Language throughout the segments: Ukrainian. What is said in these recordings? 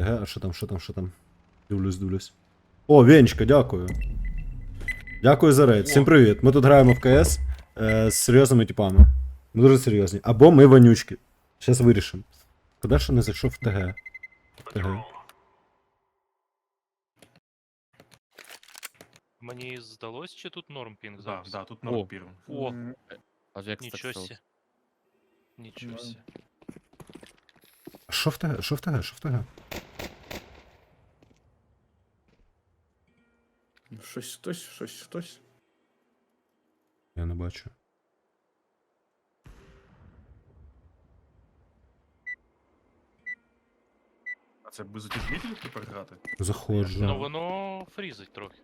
ТГ, а що там, що там, що там? Дивлюсь, дивлюсь. О, Венечка, дякую. Дякую за рейд. Всім привіт. Ми тут граємо в КС е, з серйозними типами. Ми дуже серйозні. Або ми вонючки. Зараз вирішимо. Куди що не зайшов в ТГ? ТГ. Мені здалось, чи тут норм пінг Да, зараз? да, тут О. норм пірм. О, М, А як нічого сі. Нічого Ну. Що в ТГ? Що в ТГ? Що в ТГ? Щось хтось, щось хтось. Я не бачу. А це без утяжнителів тепер грати? Заходжу. Ну воно фрізить трохи.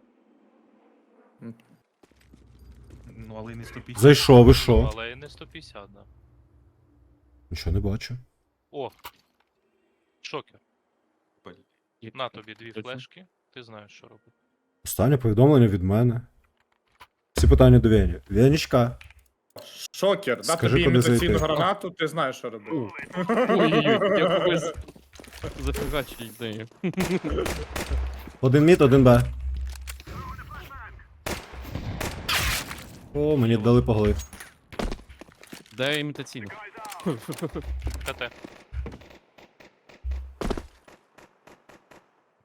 Ну, але й не 150. Зайшов, і що? але і не 150, да. Нічого не бачу. О! Шокер. Блін. На тобі дві Точно? флешки, ти знаєш, що робити. Останнє повідомлення від мене. Всі питання до Вені. Венічка. Шокер, да Скажи, тобі куди імітаційну зайти. гранату, ти знаєш, що робити. Ой-ой-ой, я когось зафігачить нею. Один мід, один Б. О, мені дали по голові. Де імітаційно? КТ.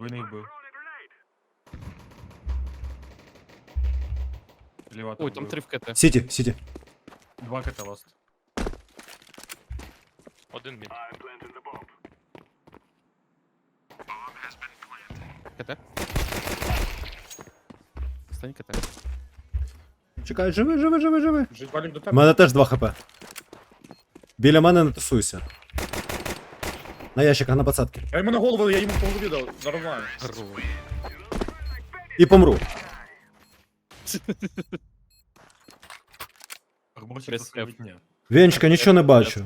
Двойний вбив. Ліва Ой, там три в КТ. Сіті, сіті. Два кт ласт. Один мід. КТ. Остань КТ. Чекай, живи, живи, живи, живи. Жить валік до У тебе. мене теж 2 хп. Біля мене не тусуйся. На ящиках на пацатки. Я йому на голову, я йому по голові дав. Нормально. Здорово. І помру. Арборчик Прес F. Венечка, нічого не бачу.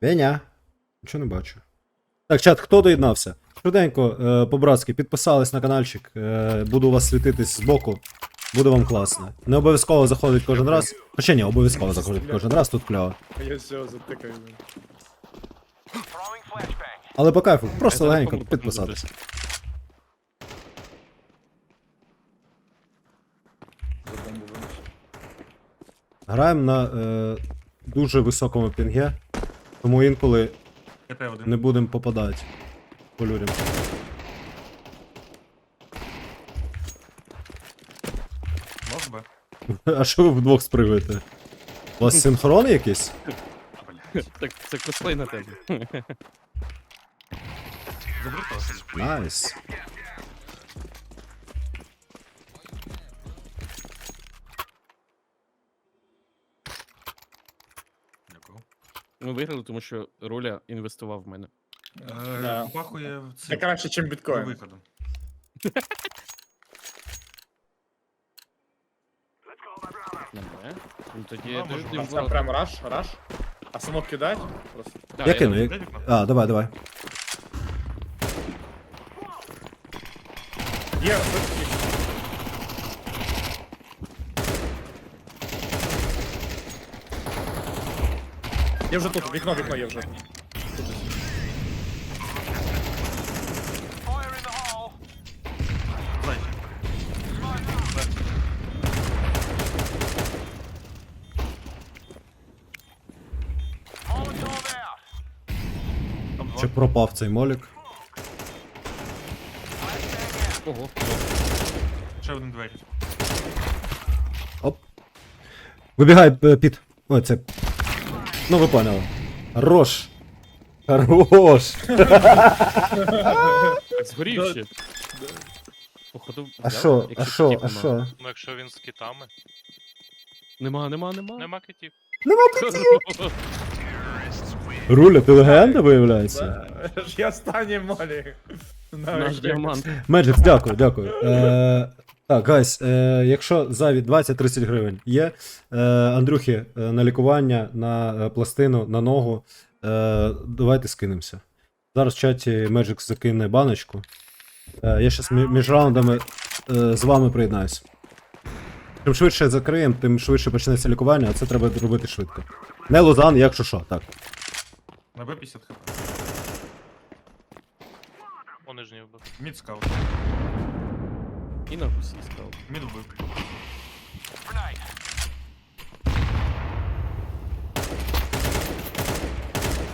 Веня. Нічого не бачу. Так, чат, хто доєднався? Швиденько, е, по-братськи, підписались на каналчик. Е, буду у вас світитись збоку. Буде вам класно. Не обов'язково заходить кожен раз. Хоча ні, обов'язково заходить кожен раз, тут кльово. Я все затикаю. Але по кайфу, просто легенько підписатись. Граємо на е, дуже високому пінге, тому інколи не будемо попадати по людям. Ласт Б. А що ви вдвох спригуєте? У вас синхрон якийсь? Так це косплей на тебе. Найс. Ми виграли, тому що Роля інвестував в мене. Да. Е, Пахує в Це це. краще, ніж біткоін. Немає. Ну тоді я може, теж Там, прямо раш, раш. А самок кидать? Просто. Я кину. Я- А, давай, давай. Є, ось- Я вже тут, вікно, вікно є вже. Зайчик. Там два. Чи пропав цей молік? Ого. Ще один двері. Оп. Вибігай, е, під. Ой, це. Ну, ви поняли. Хорош. Хорош. Так згорів ще. Походу. А взяв, що, а якщо що, а нема. що? Ну якщо він з китами. Нема, нема, нема. Нема китів. Руля, ти легенда виявляється? Я останній молі. Наш діамант. Меджикс, дякую, дякую. Е, так, гайс, е, якщо завід 20-30 гривень є, е, Андрюхи, е, на лікування, на е, пластину, на ногу, е, давайте скинемося. Зараз в чаті Меджикс закине баночку. Е, я зараз між раундами е, з вами приєднаюсь. Чим швидше закриємо, тим швидше почнеться лікування, а це треба робити швидко. Не Лозан, якщо що, так. На Б 50 хп. О, нижній вбив. Мід скаут. І на гусі став. Мід вбив.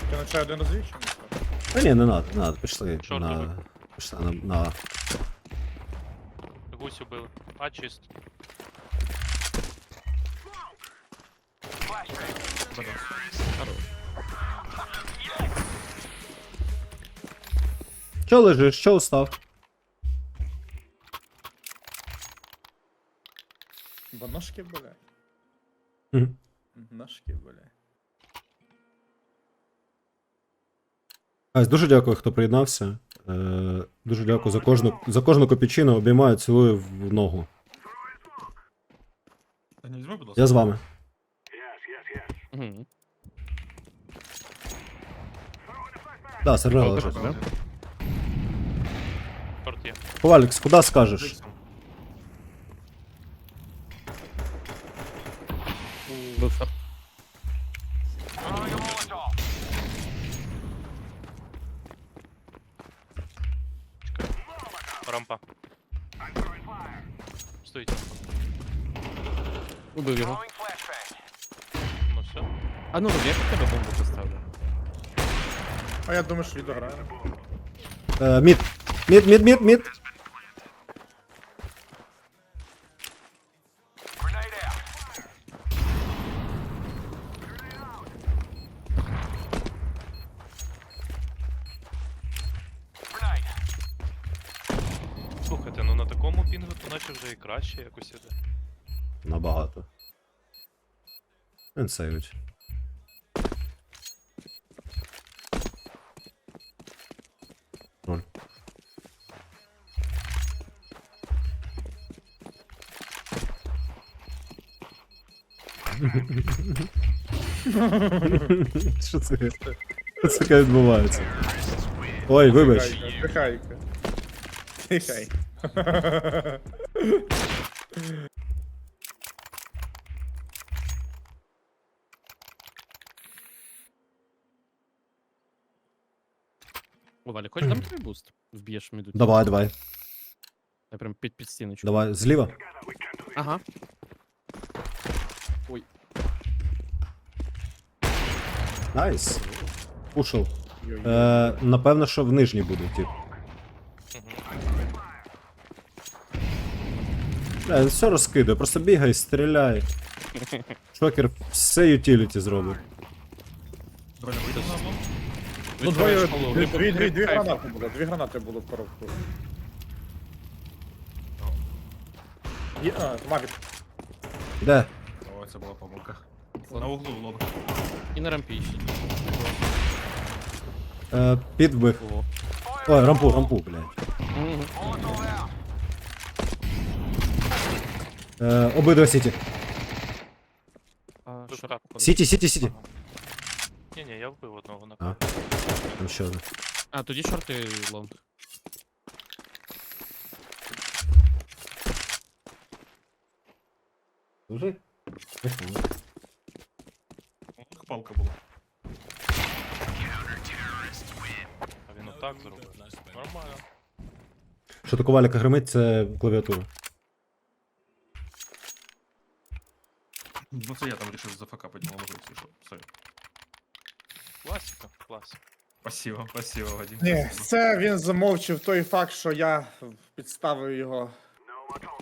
Ти на чай один розвів чи не? Та ні, не надо, не надо, пішли Шорт на. робив. Пішли на. на. Гусь убили. А, чист. Чо лежиш, чо устав? Бо ножки болять. Мгм. Ножки болять. Гайс, дуже дякую, хто приєднався. Е, дуже дякую за кожну, за кожну копійчину. Обіймаю, цілую в ногу. Та не візьми, будь ласка. Я з вами. Угу. Да, сервер Добре. лежить. да? Шорт є. Ковалікс, куди скажеш? Був шорт. Рампа. Стоїть. Убив його. Ну все. А ну, я під тебе бомбу поставлю. А я думаю, що відограє. Е, мід. Мід, мід, мід, мід. Краще якось іде. Набагато. Він сейвить. Ноль. Що це? Що це таке відбувається? Ой, вибач. Тихайка. Тихай. О, Валя, хочеш дам тобі буст? Вб'єш міду. Давай, давай. Я прям під, під стіночку. Давай, зліва. Ага. Ой. Найс. Пушив. Е, напевно, що в нижній буде, тип. Бля, він все розкидає, просто бігай, стріляй. Шокер все ютіліті зробить. Броня вийде. Ну, двоє, Відкриваєш дві, голову, дві, дві, дві кайф. гранати було, дві гранати було в коробку. Є, а, Мавік. Де? О, це була помилка. На углу лоб. І на рампі ще. Е, під вбив. Ого. Ой, рампу, рампу, блядь. Мгм. Е, обидва сіті. А, Тут шорт. так. Сіті, сіті, сіті. Ні, ні, я вбив одного на А. Там ще один. А, тоді шорти лонг. Дуже? Палка була. А він отак зробив. Нормально. Що таке валіка гримить, це клавіатура. Ну це я там вирішив зафакапати малого вийти, що. Сорі. Класика, класика. Спасибо, спасибо, Вадим. Ні, спасибо. це він замовчив той факт, що я підставив його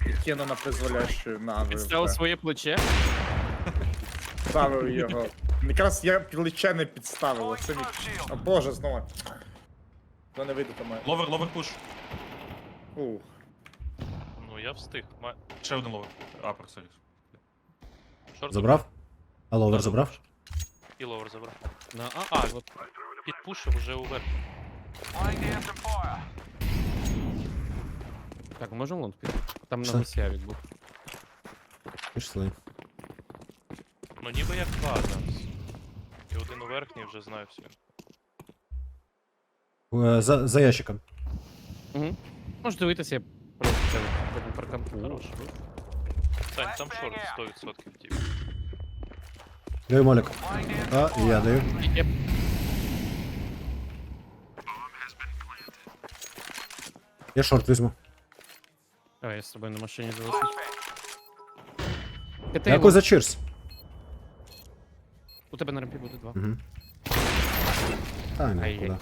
і кинув на призволящу навив. Підставив своє плече. Підставив його. Якраз я плече не підставив, оце мій... О боже, знову. Ну не вийде там. Ловер, ловер пуш. Ух. Ну я встиг. Ма... Ще один ловер. Апер, сорі. Шорт Забрав? А ловер забрав? І ловер забрав. На А, А, а, от. Підпушив уже уверх. Так, можемо лонг піти? Там на Що? гусі авік був. Пішли. Ну ніби як Адамс. І один у верхній вже знаю все. Е, за, за ящиком. Угу. Можеш дивитися, я просто це потім прокампую. Хорош. Сань, там шорт 100% тіп. Даю молік. А, і я даю. І я шорт візьму. Давай я з тобою на машині залишусь. КТ Дякую його. за чирс. У тебе на рампі буде два. Та ні, Ай-яй. куди.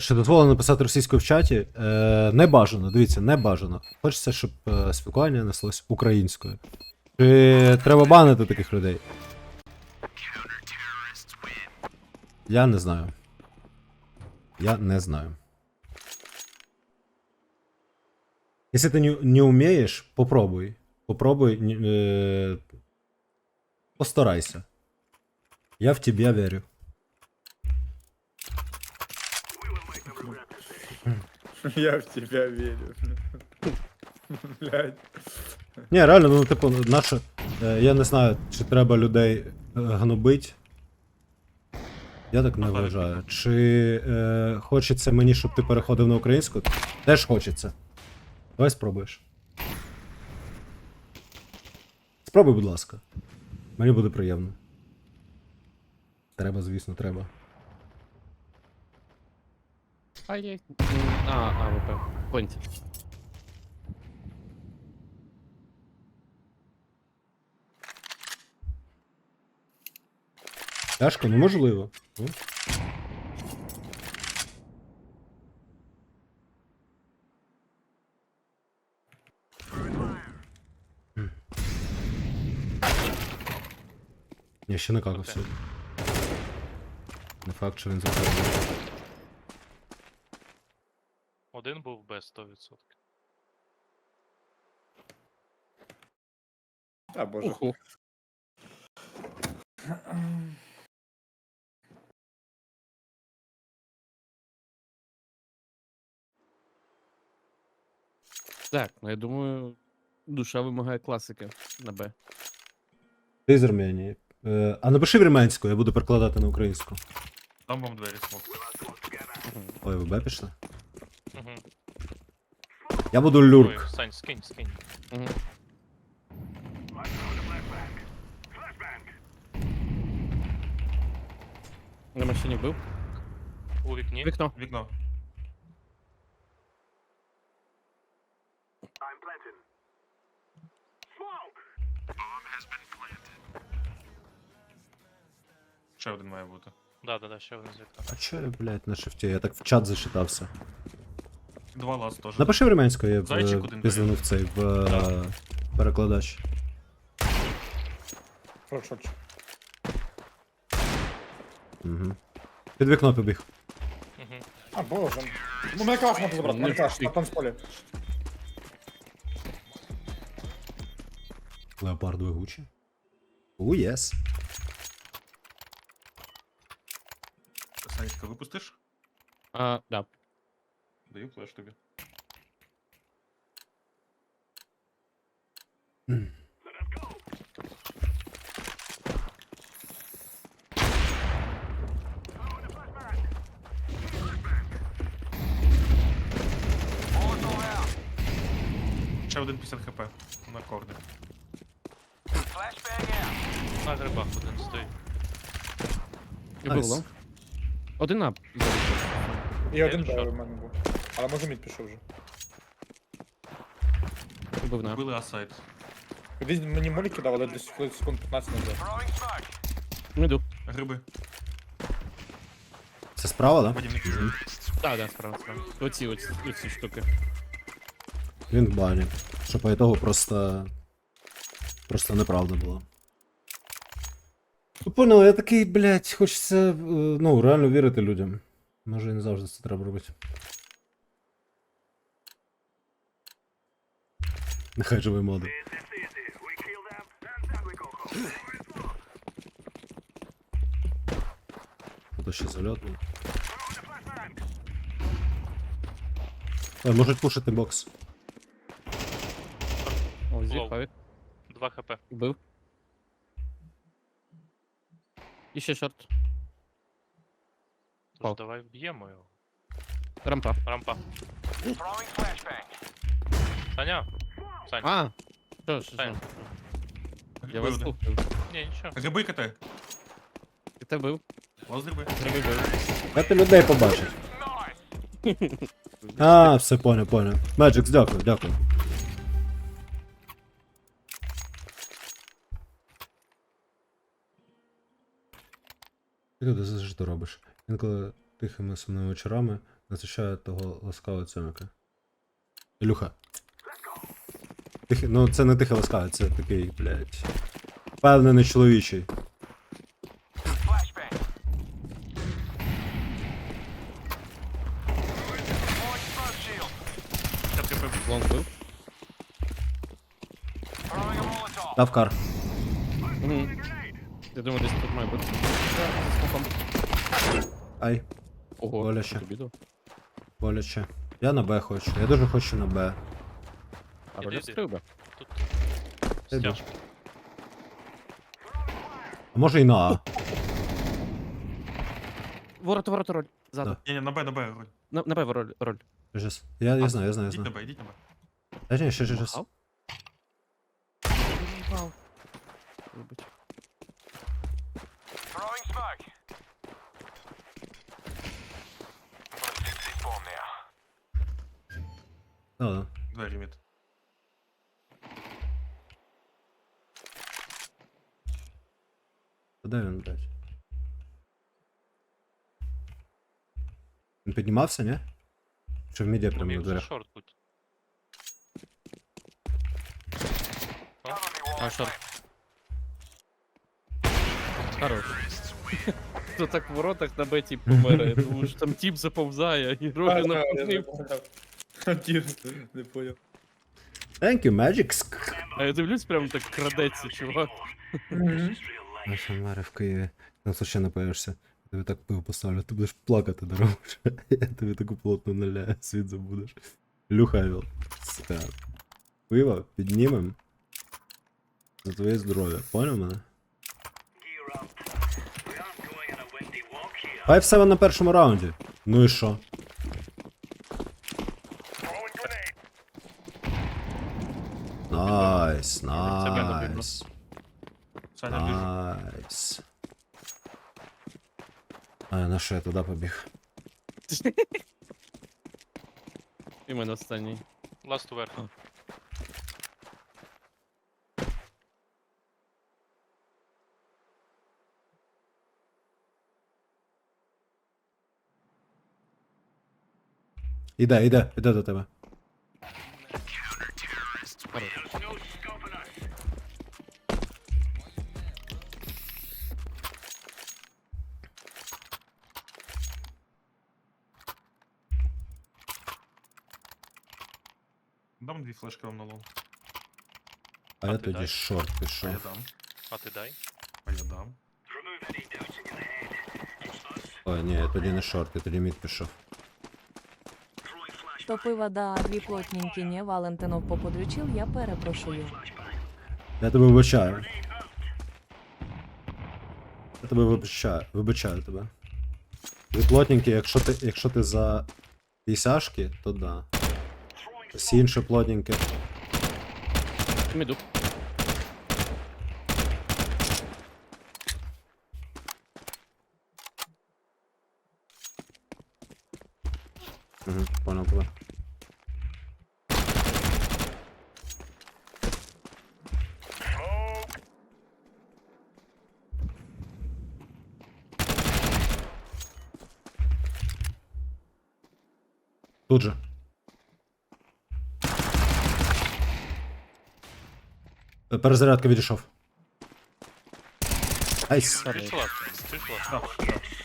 Чи дозволено писати російською в чаті? Е, не бажано, дивіться, не бажано. Хочеться, щоб е, спілкування неслось українською. Чи треба банити таких людей? Я не знаю. Я не знаю. Если ты не, не умеешь, попробуй. Попробуй. э, постарайся. Я в тебя верю. Я в тебя верю. Блядь. Ні, реально, ну, типу, наше. е, я не знаю, чи треба людей е, гнобить. Я так не вважаю. Чи е, хочеться мені, щоб ти переходив на українську? Теж хочеться. Давай спробуєш. Спробуй, будь ласка. Мені буде приємно. Треба, звісно, треба. А є. М, А, а, ВП. Понті. Тяжко, неможливо. Ну. Я ще не какав сьогодні. Не факт, що він заходить. Один був без 100%. А боже. Уху. Так, ну я думаю, душа вимагає класики на Б. Ти з Арменії. Е, а напиши вірменською, я буду перекладати на українську. Там вам двері смок. Ой, ви Б пішли? Угу. Я буду Ой, люрк. Сань, скинь, скинь. Угу. На машині був? У вікні. Вікно. Вікно. Ще один має бути. Да, да, да, ще один з вікна. А чо я, блядь, на шифті? Я так в чат зачитався. Два лаз теж. Напиши вірменською, я Зайчик в, один пізданув цей в е, перекладач. Хорошо. Угу. Під вікно побіг. Угу. А боже. Ну мене клас можна забрати, мене клас, на танцполі. Леопардові гучі. У, єс. Санечка, випустиш? А, да. Даю флеш тобі. Ще один 50 хп на корди. На грибах один стоїть. І Найс. було. Один ап. І один що? Б у мене був. Але може мід пішов вже. Був на. Вбили асайд. Кудись мені молі кидав, але десь коли секунд 15 назад. Не йду. Гриби. Це справа, да? Потім не Так, да, справа, справа. Оці, оці, оці штуки. Він в бані. Що по ітогу просто. Просто неправда була. Ну, Понял, я такий, блядь, хочеться, е, ну, реально вірити людям. Може і не завжди це треба робити. Нехай живе моди. Тут ще зальотний. Ой, можуть пушити бокс. О, зі, Лоу. павік. 2 хп. Бив. І ще шорт. Тож Пал. давай вб'ємо його. Рампа. Рампа. Саня? Сань. А! Що, що, Сань. що? Я Гриби вас один. слухаю. Ні, нічого. Гриби китай. І те бив. Лаз гриби. Гриби бив. Як людей побачиш? А, все понял, понял. Меджикс, дякую, дякую. Ти туди завжди ти робиш. Інколи тихими сумними вечорами насичає того ласкавого цьомика. Ілюха. Тихий, ну це не тихе ласкаве, це такий, блядь. Впевнений чоловічий. Лонг. Дав кар. Я думаю, десь тут має бути. Ай, Ого, Боляче. боляче. Я на Б хочу. Я дуже хочу на Б. А Іди, роля іди. скрив би. Тут Іду. стяжка. А може і на А. Ворот, ворот, роль. Ззаду. Да. Ні, ні, на Б, на Б, роль. На, на Б роль. роль. Щас. Я, я знаю, я знаю, я Ідіть на знаю. Б, ідіть на Б. Та ні, ще, ще, ще. Махав? Вау. Вибач. Да, да. Двері мід. Та де він, блядь? Він піднімався, ні? Чи в міді прямо на Міг за дверях? шорт бути. А, шорт. Хорош. Хто так в воротах на беті помирає, тому що там тіп заповзає і ролі на Не понял. Thank you, Magic. А я дивлюсь, прям так крадеться, чувак. Я ще Мари в Києві. На случай не появишся. Я тобі так пиво поставлю, ти будеш плакати, дорогуш. Я тобі таку плотну наляю, світ забудеш. Люхавіл. Сука. Пиво піднімем. За твоє здоров'я. Поняв мене? 5-7 на першому раунді. Ну і що? Найс, найс. Саня біжу. Найс. А, на що я туди побіг? І мене останній. Ласт уверх. Іде, іде, іде до тебе. Дам Дві флешки вам на. А А я тоді дай. шорт А я пішов. дам. А ти дай. А я дам. Ой, ні, я тоді не шорт, я тоді мід пішов. Что пиво да дві плотненькі, не Валентинов поподручил, я перепрошую. Я тебе вибачаю. Я тебе вибачаю, вибачаю тебе. Ви плотненькі, якщо ти, якщо ти за пісяшки, то да. Всі інші плотненькі. Міду. Угу, понял тебе. Тут же. Перезарядка відійшов. Айс.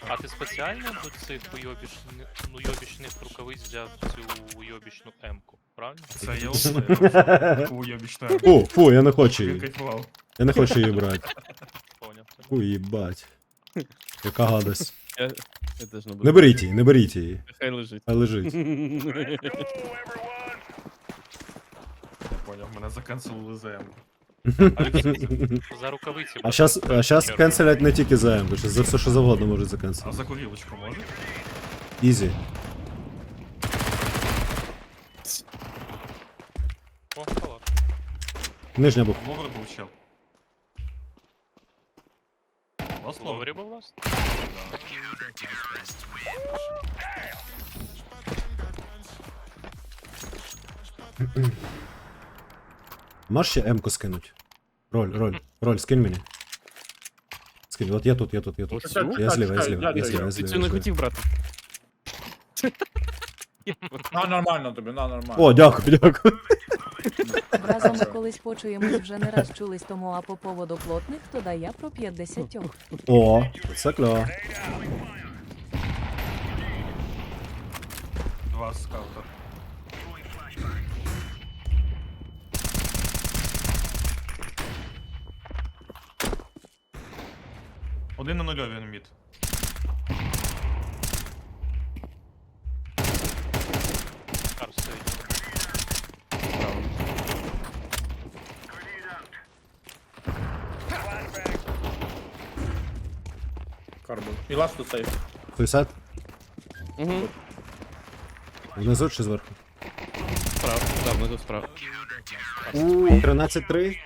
А ти спеціально до цих уйобічних, ну, уйобічних рукавиць взяв цю уйобічну М-ку, правильно? Це я усе. Уйобічна. Фу, фу, я не хочу Він її. кайфував. Я не хочу її брати. Поняв. Фу, їбать. Яка гадость. Я, я теж не буду. Не беріть її, не беріть її. Хай лежить. Хай лежить. Я поняв, мене заканцелили за М. За рукавиці. А щас, а щас Чорт. кенселять не тільки за М, щас за все, що завгодно можуть А закенселити. за курілочку може? Ізі. О, халат. Нижня був. Ловер був чел. Ласт ловер? Ловері був ласт? Можеш ще М-ку скинуть? Роль, роль, роль, скинь мені. Скинь, от я тут, я тут, я тут. Оцю? Я зліва, я Чекай, зліва, дядя, я зліва, я Ти цю не зліва. хотів брати. На нормально тобі, на нормально. О, дякую, дякую. Разом ми колись почуємось вже не раз чулись тому, а по поводу плотних, то да я про 50. О, це кльово. Два скаута. Один на нульові на мід. Кар стоїть. Карбон. І ласт тут сейф. Суйсет? Угу. Внизу чи зверху? Справа, да, внизу справа. У 13-3.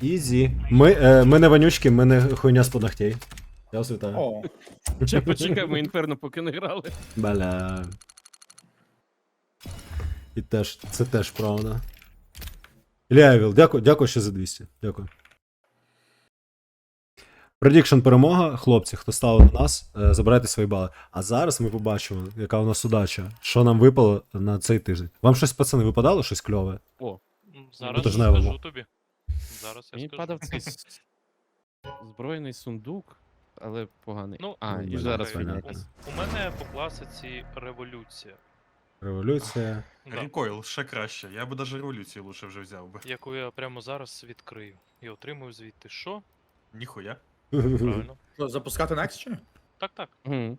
Ізі. Ми, е, ми не вонючки, ми не хуйня з подахтей. Я вас вітаю. О, Ще почекай, ми інферно поки не грали. Бля. І теж, це теж правда. Ілля дякую, дякую ще за 200. Дякую. Предікшн перемога, хлопці, хто ставив на нас, е, забирайте свої бали. А зараз ми побачимо, яка у нас удача, що нам випало на цей тиждень. Вам щось, пацани, випадало щось кльове? О, М, Зараз ж не скажу тобі. Зараз я мені скажу. падав цей с- збройний сундук, але поганий. Ну, а, і зараз він. У мене по класиці революція, Революція. да, Рікойл ще краще. Я би навіть революцію лучше вже взяв би. яку я прямо зараз відкрию. І отримую звідти що? Ніхуя. Правильно. що, запускати next чи? Так, так. Мгм.